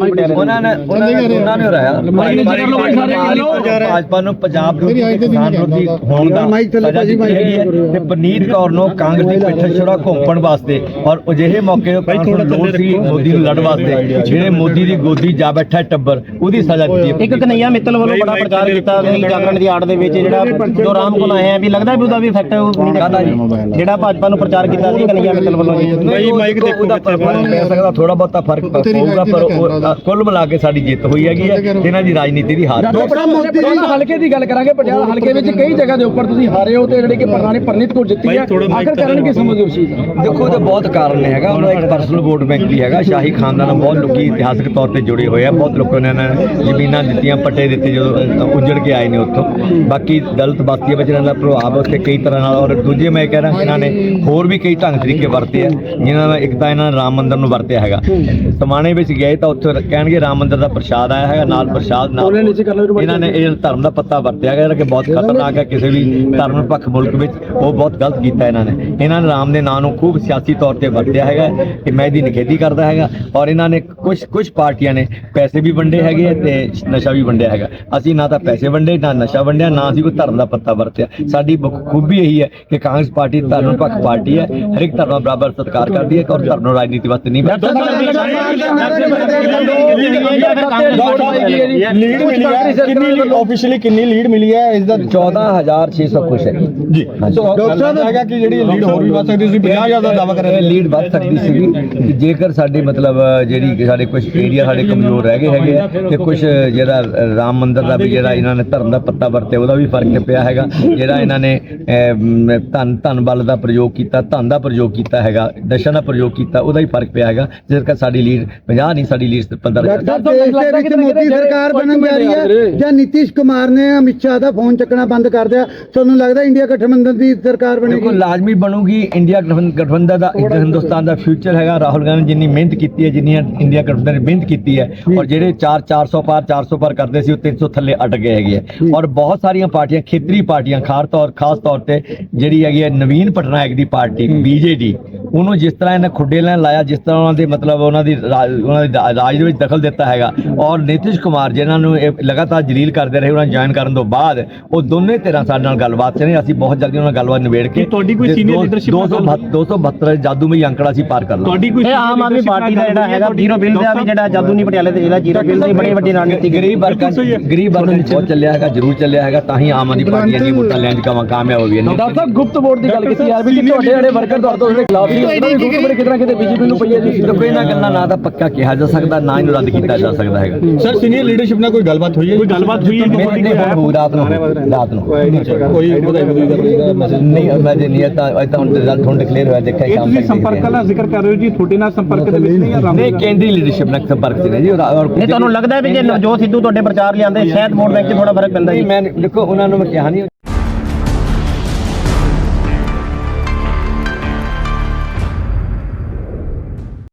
ਉਹਨਾਂ ਨੇ ਉਹਨਾਂ ਨੇ ਰਾਇਆ ਭਾਜਪਾ ਨੂੰ ਪੰਜਾਬ ਨੂੰ ਕਿਸਾਨ ਵਿਰੋਧੀ ਹੋਣ ਦਾ ਸਜ਼ਾ ਦਿੱਤੀ ਹੈਗੀ ਹੈ ਤੇ ਪਨੀਤ ਕੌਰ ਨੂੰ ਕਾਂਗਰਸ ਦੀ ਪਿੱਠ ਛੋੜਾ ਘੋਂਪਣ ਵਾਸਤੇ ਔਰ ਅਜਿਹੇ ਮੌਕੇ ਨੂੰ ਲੋੜ ਸੀ ਮੋਦੀ ਨੂੰ ਲੜਨ ਵਾਸਤੇ। ਜਿਹੜੇ ਮੋਦੀ ਦੀ ਗੋਦੀ ਜਾ ਬੈਠਾ ਟੱਬਰ ਉਹਦੀ ਸਜ਼ਾ ਦਿੱਤੀ ਇੱਕ ਕਨਈਆ ਮਿੱਤਲ ਵੱਲੋਂ ਬੜਾ ਪ੍ਰਚਾਰ ਕੀਤਾ ਵੀ ਜਾਗਰਣ ਦੀ ਆੜ ਦੇ ਵਿੱਚ ਜਿਹੜਾ ਜੋ ਰਾਮ ਕੋਲ ਆਏ ਆ ਵੀ ਲੱਗਦਾ ਵੀ ਉਹਦਾ ਵੀ ਇਫੈਕਟ? ਜਿਹੜਾ ਭਾਜਪਾ ਨੂੰ ਪ੍ਰਚਾਰ ਕੀਤਾ ਸੀ ਕਨਈਆ ਮਿੱਤਲ ਵੱਲੋਂ ਜੀ। ਨਹੀਂ ਮਾਈਕ ਦੇਖੋ ਉਹਦਾ ਫ਼ਰਕ ਪੈ ਸਕਦਾ ਥੋੜਾ ਬਹੁਤਾ ਫ਼ਰਕ ਪਊਗਾ ਪਰ ਕੁੱਲ ਮਿਲਾ ਕੇ ਸਾਡੀ ਜਿੱਤ ਹੋਈ ਹੈਗੀ ਹੈ ਇਹਨਾਂ ਦੀ ਰਾਜਨੀਤੀ ਦੀ ਹਾਰ। ਤੁਰੰਤ ਹਲਕੇ ਦੀ ਗੱਲ ਕਰਾਂਗੇ ਪੰਜਾਬ ਹਲਕੇ ਵਿੱਚ ਕਈ ਜਗ੍ਹਾ ਦੇ ਉੱਪਰ ਤੁਸੀਂ ਹਾਰੇ ਹੋ ਤੇ ਜਿਹੜੇ ਕਿ ਪ੍ਰਧਾਨੀ ਪਰਨੀਤ ਕੌਰ ਜਿੱਤੀ ਹੈ ਆਖਰ ਕਾਰਨ ਕੀ ਸਮਝਦੇ ਹੋ ਚੀਜ਼ ਦਾ ਦੇਖੋ ਉਹਦੇ ਬਹੁਤ ਕਾਰਨ ਨੇ ਹੈਗਾ। ਉਹਦਾ ਇੱਕ ਪਰਸਨਲ ਵੋਟ ਬੈਂਕ ਵੀ ਹੈਗਾ। ਸ਼ਾਹੀ ਖਾਨਦਾਨ ਨਾਲ ਬਹੁਤ ਲੋਕੀ ਇਤਿਹਾਸਕ ਤੌਰ ਤੇ ਜੁੜੇ ਹੋਏ ਆ। ਬਹੁਤ ਲੋਕਾਂ ਨੇ ਇਹਨਾਂ ਨੂੰ ਜ਼ਮੀਨਾਂ ਦਿੱਤੀਆਂ ਪੱਟੇ ਦਿੱਤੇ ਜਦੋਂ ਉੱਜੜ ਕੇ ਆਏ ਨੇ ਉੱਥੋਂ। ਬਾਕੀ ਦਲਿਤ ਬਸਤੀਆਂ ਵਿੱਚ ਇਹਨਾਂ ਦਾ ਪ੍ਰਭਾਵ ਉੱਥੇ ਕਈ ਤਰ੍ਹਾਂ ਨਾਲ ਔਰ ਦੂਜੇ ਮੈਂ ਕਹਿ ਰਿਹਾ ਇਹਨਾਂ ਨੇ ਹੋਰ ਵੀ ਕਈ ਢੰਗ ਤਰੀਕੇ ਵਰਤੇ ਆ ਜਿਨ੍ਹਾਂ ਦਾ ਇੱਕ ਤਾਂ ਇਹਨਾਂ ਨੇ ਰਾਮ ਮੰਦਿਰ ਨੂੰ ਵਰਤਿਆ ਹੈਗਾ। ਸਮਾਣੇ ਵਿੱਚ ਗਏ ਤਾਂ ਉੱਥੇ ਕਹਿਣਗੇ ਰਾਮ ਮੰਦਿਰ ਦਾ ਪ੍ਰਸ਼ਾਦ ਆਇਆ ਹੈਗਾ ਨਾਲ ਪ੍ਰਸ਼ਾਦ ਨਾਲ ਇਹਨਾਂ ਨੇ ਇਹ ਧਰਮ ਦਾ ਪੱਤਾ ਵਰਤਿਆ ਗਿਆ ਜਿਹੜਾ ਕਿ ਬਹੁਤ ਖਤਰਨਾਕ ਹੈ ਕਿਸੇ ਵੀ ਧਰਮ ਪੱਖ ਮੁਲਕ ਵਿੱਚ ਉਹ ਬਹੁਤ ਗਲਤ ਕੀਤਾ ਇਹਨਾਂ ਨੇ। ਇਹਨਾਂ ਨੇ ਰਾਮ ਦੇ ਨਾਂ ਨੂੰ ਖੂਬ ਸਿਆਸੀ ਤੌਰ ਤੇ ਵਰਤਿਆ ਹੈਗਾ ਕਿ ਮੈਂ ਇਹਦੀ ਨਿਖੇਧੀ ਕਰਦਾ ਹੈਗਾ ਔਰ ਇਹਨਾਂ ਨੇ ਕੁਝ ਕੁਝ ਪਾਰਟੀਆਂ ਨੇ ਪੈਸੇ ਵੀ ਵੰਡੇ ਹੈਗੇ ਤੇ ਨਸ਼ਾ ਵੀ ਵੰਡਿਆ ਹੈਗਾ। ਅਸੀਂ ਨਾ ਤਾਂ ਪੈਸੇ ਵੰਡੇ ਨਾ ਨਸ਼ਾ ਵੰਡਿਆ ਨਾ ਅਸੀਂ ਕੋਈ ਧਰਮ ਦਾ ਪੱਤਾ ਵਰਤਿਆ। ਸਾਡੀ ਖੂਬੀ ਇਹੀ ਹੈ ਕਿ ਕਾਂਗਰਸ ਪਾਰਟੀ ਧਰਮ ਪੱਖ ਪਾਰਟੀ ਹੈ ਹਰ ਇੱਕ ਧਰਮ ਦਾ ਬਰਾਬਰ ਸਤਿਕਾਰ ਕਰਦੀ ਹੈ ਔਰ ਧਰਮ ਨੂੰ ਰਾਜਨੀਤੀ ਵਾਸਤੇ ਨਹੀਂ ਲੀਡ ਮਿਲੀ ਹੈ? ਕਿੰਨੀ ਆਫੀਸ਼ੀਅਲੀ ਕਿੰਨੀ ਲੀਡ ਮਿਲੀ ਹੈ? ਇਸ ਦਾ 14600 ਕੁਛ ਹੈ। ਜੀ। ਡਾਕਟਰ ਸਾਹਿਬ ਹੈਗਾ ਕਿ ਜਿਹੜੀ ਲੀਡ ਹੋਰ ਵੀ ਵੱਧ ਸਕਦੀ ਸੀ 50000 ਦਾ ਦਾਅਵਾ ਕਰ ਰਹੇ ਲੀਡ ਵੱਧ ਸਕਦੀ ਕਿ ਜੇਕਰ ਸਾਡੇ ਮਤਲਬ ਜਿਹੜੀ ਕਿ ਸਾਡੇ ਕੁਝ ਏਰੀਆ ਸਾਡੇ ਕਮਜ਼ੋਰ ਰਹਿ ਗਏ ਹੈਗੇ ਆ ਤੇ ਕੁਝ ਜਿਹੜਾ ਰਾਮ ਮੰਦਿਰ ਦਾ ਵੀ ਜਿਹੜਾ ਇਹਨਾਂ ਨੇ ਧਰਮ ਦਾ ਪੱਤਾ ਵਰਤਿਆ ਉਹਦਾ ਵੀ ਫ਼ਰਕ ਪਿਆ ਹੈਗਾ। ਜਿਹੜਾ ਇਹਨਾਂ ਨੇ ਅਮ, ਧਨ ਧਨ ਬਲ ਦਾ ਪ੍ਰਯੋਗ ਕੀਤਾ ਧਨ ਦਾ ਪ੍ਰਯੋਗ ਕੀਤਾ ਹੈਗਾ ਨਸ਼ਾ ਦਾ ਪ੍ਰਯੋਗ ਕੀਤਾ ਉਹਦਾ ਹੀ ਫ਼ਰਕ ਪਿਆ ਹੈਗਾ। ਜਿਸ ਕਰਕੇ ਸਾਡੀ ਲੀਡ 50 ਨਹੀਂ ਸਾਡੀ ਲੀਡ 15 ਡਾਕਟਰ ਦੇਸ਼ ਦੇ ਵਿੱਚ ਮੋਦੀ ਸਰਕਾਰ ਬਣਨ ਜਾ ਰਹੀ ਹੈ? ਜਾਂ ਨਿਤਿਸ਼ ਕੁਮਾਰ ਨੇ ਅਮਿਤ ਸ਼ਾਹ ਦਾ ਫੋਨ ਚੱਕਣਾ ਬੰਦ ਕਰ ਦਿਆ? ਤੁਹਾਨੂੰ ਲੱਗਦਾ ਇੰਡੀਆ ਗਠਬੰਧਨ ਦੀ ਸਰਕਾਰ ਬਣੇਗੀ? ਲਾਜ਼ਮੀ ਬਣੂਗੀ ਇੰਡੀਆ ਗਠਬੰ- ਗਠਬੰਧਨ ਦਾ ਇੱਕ ਹਿੰਦੁਸਤਾਨ ਦਾ ਫਿਊਚਰ ਹੈਗਾ। ਰਾਹੁਲ ਗਾਂਧੀ ਜਿੰਨੀ ਮਿਹਨਤ ਕੀਤੀ ਹੈ ਜਿੰਨੀ ਇੰਡੀਆ ਗਠਬੰਧਨ ਨੇ ਮਿਹਨਤ ਕੀਤੀ ਹੈ ਔਰ ਜਿਹੜੇ 4 400 ਪਾਰ 400 ਪਾਰ ਕਰਦੇ ਸੀ ਉਹ 300 ਥੱਲੇ ਅਟ ਗਏ ਹੈਗੇ ਔਰ ਬਹੁਤ ਸਾਰੀਆਂ ਪਾਰਟੀਆਂ ਖੇਤਰੀ ਪਾਰਟੀਆਂ ਖਾਸ ਤੌਰ ਖਾਸ ਤੌਰ ਤੇ ਜਿਹੜੀ ਹੈਗੀ ਹੈ ਨਵੀਨ ਪਟਨਾਇਕ ਦੀ ਪਾਰਟੀ ਬੀਜੇਡੀ ਉਹਨੂੰ ਜਿਸ ਤਰ੍ਹਾਂ ਇਹਨਾਂ ਖੁੱਡੇ ਲੈਣ ਲਾਇਆ ਜਿਸ ਤਰ੍ਹਾਂ ਉਹਨਾਂ ਦੇ ਮਤਲਬ ਉਹਨਾਂ ਦੀ ਰਾਜ ਉਹਨਾਂ ਦੀ ਰਾਜ ਦੇ ਵਿੱਚ ਦਖਲ ਦਿੱਤਾ ਹੈਗਾ। ਔਰ ਨਿਤਿਸ਼ ਕੁਮਾਰ ਜਿਨ੍ਹਾਂ ਨੂੰ ਇਹ ਲਗਾਤਾਰ ਜਲੀਲ ਕਰਦੇ ਰਹੇ ਉਹਨਾਂ ਜੁਆਇਨ ਕਰਨ ਤੋਂ ਬਾਅਦ ਉਹ ਦੋਨੇ ਧਿਰਾਂ ਸਾਡੇ ਨਾਲ ਗੱਲਬਾਤ 'ਚ ਨੇ ਅਸੀਂ ਬਹੁਤ ਜਲਦੀ ਉਹਨਾਂ ਨਾਲ ਗੱਲਬਾਤ ਨਿਬੇੜ ਕੇ ਤੁਹਾਡੀ ਕੋਈ senior ਦੋ- leadership ਨਾਲ 272 272 ਜਾਦੂਮਈ ਅੰਕੜਾ ਅਸੀਂ ਪਾਰ ਕਰ ਲਾਂਗੇ। ਤੁਹਾਡੀ ਕੋਈ ਇਹ ਆਮ ਆਦਮੀ ਪਾਰਟੀ ਦਾ ਜਿਹੜਾ ਹੈਗਾ ਜ਼ੀਰੋ ਬਿੱਲ ਦਾ ਵੀ ਜਿਹੜਾ ਜਾਦੂ ਨਹੀਂ ਪਟਿਆਲੇ ਤੇ ਜਿਹੜਾ ਜ਼ੀਰੋ ਬਿੱਲ ਦੀ ਬੜੀ ਵੱਡੀ ਰਣਨੀਤੀ ਗਰੀਬ ਵਰਗਾਂ ਗਰੀਬ ਵਰਗਾਂ ਵਿੱਚ ਬਹੁਤ ਚੱਲਿਆ ਹੈਗਾ ਜ਼ਰੂਰ ਚੱਲਿਆ ਹੈਗਾ ਤਾਂ ਹੀ ਆਮ ਆਦਮੀ ਪਾਰਟੀ ਇੰਨੀ ਵੋਟਾਂ ਲੈਣ 'ਚ ਕਾਮ- ਕਾਮਯਾਬ ਹੋਈ ਹੈ। ਡਾਕਟਰ ਸਾਹਿਬ ਗੁਪਤ ਵੋਟ ਦੀ ਗੱਲ ਕੀਤੀ ਯਾਰ ਵੀ ਤੁਹਾਡੇ ਜਿਹੜੇ ਵਰਕਰ ਤੁਹਾਡੇ ਤੋਂ ਜਿਹੜੇ ਖਿਲਾਫ ਸੀ ਉਹਨਾਂ ਦੀ ਗੁਪਤ ਵੋਟ ਕਿਤਨਾ ਕਿਤੇ ਬੀਜੇਪੀ ਨੂੰ ਪਈ ਹੈ ਜੀ। ਦੇਖੋ ਇਹਨਾਂ ਗੱਲਾਂ ਨਾ ਤਾਂ ਪੱਕਾ ਕਿਹਾ ਜਾ ਸਕਦਾ ਨਾ ਇਹਨੂੰ ਰੱਦ ਕੀਤਾ ਜਾ ਸਕਦਾ ਹੈਗਾ। ਸਰ ਸੀਨੀਅਰ ਲੀਡਰਸ਼ਿਪ ਨਾਲ ਕੋਈ ਗੱਲਬਾਤ ਹੋਈ ਹੈ ਕੋਈ ਗੱਲਬਾਤ ਹੋਈ ਮੇਰੇ ਨਹੀਂ ਹੁਣ ਹੋਊ ਰਾਤ ਨੂੰ ਰਾਤ ਨੂੰ ਕੋਈ ਵਧਾਈ ਵਧੂਈ ਦਾ ਮੈਸੇਜ ਨਹੀਂ। ਮੈਂ ਜੇ ਨਹੀਂ ਤਾਂ ਅੱਜ ਤਾਂ ਹੁਣ ਰਿਜ਼ਲਟ ਹੁਣ ਡਿਕਲੇਅਰ ਹੋਇਆ ਦੇਖਿਆ ਸ਼ਾਮ ਤੱਕ ਸੰਪਰਕ ਦਾ ਜ਼ਿਕਰ ਕਰ ਰਹੇ ਹੋ ਜੀ ਤੁਹਾਡੇ ਨਾਲ ਸੰਪਰਕ ਦੇ ਵਿੱਚ ਨਹੀਂ ਆ ਨਹੀਂ ਕੇਂਦਰੀ ਲੀਡਰਸ਼ਿਪ ਨਾਲ ਸੰਪਰਕ ਸੀ ਨੇ ਜੀ ਔਰ ਔਰ ਨਹੀਂ ਤੁਹਾਨੂੰ ਲੱਗਦਾ ਵੀ ਜੇ ਨਵਜੋਤ ਸਿੱਧੂ ਤੁਹਾਡੇ ਪ੍ਰਚਾਰ ਲਿਆਂਦੇ ਸ਼ਾਇਦ ਵੋਟ ਬੈਂਕ 'ਚ ਥੋੜਾ ਫ਼ਰਕ ਪੈਂਦਾ ਜੀ? ਮੈਂ ਦੇਖੋ ਉਹਨਾਂ ਨੂੰ ਮੈਂ ਕਿਹਾ ਨਹੀਂ।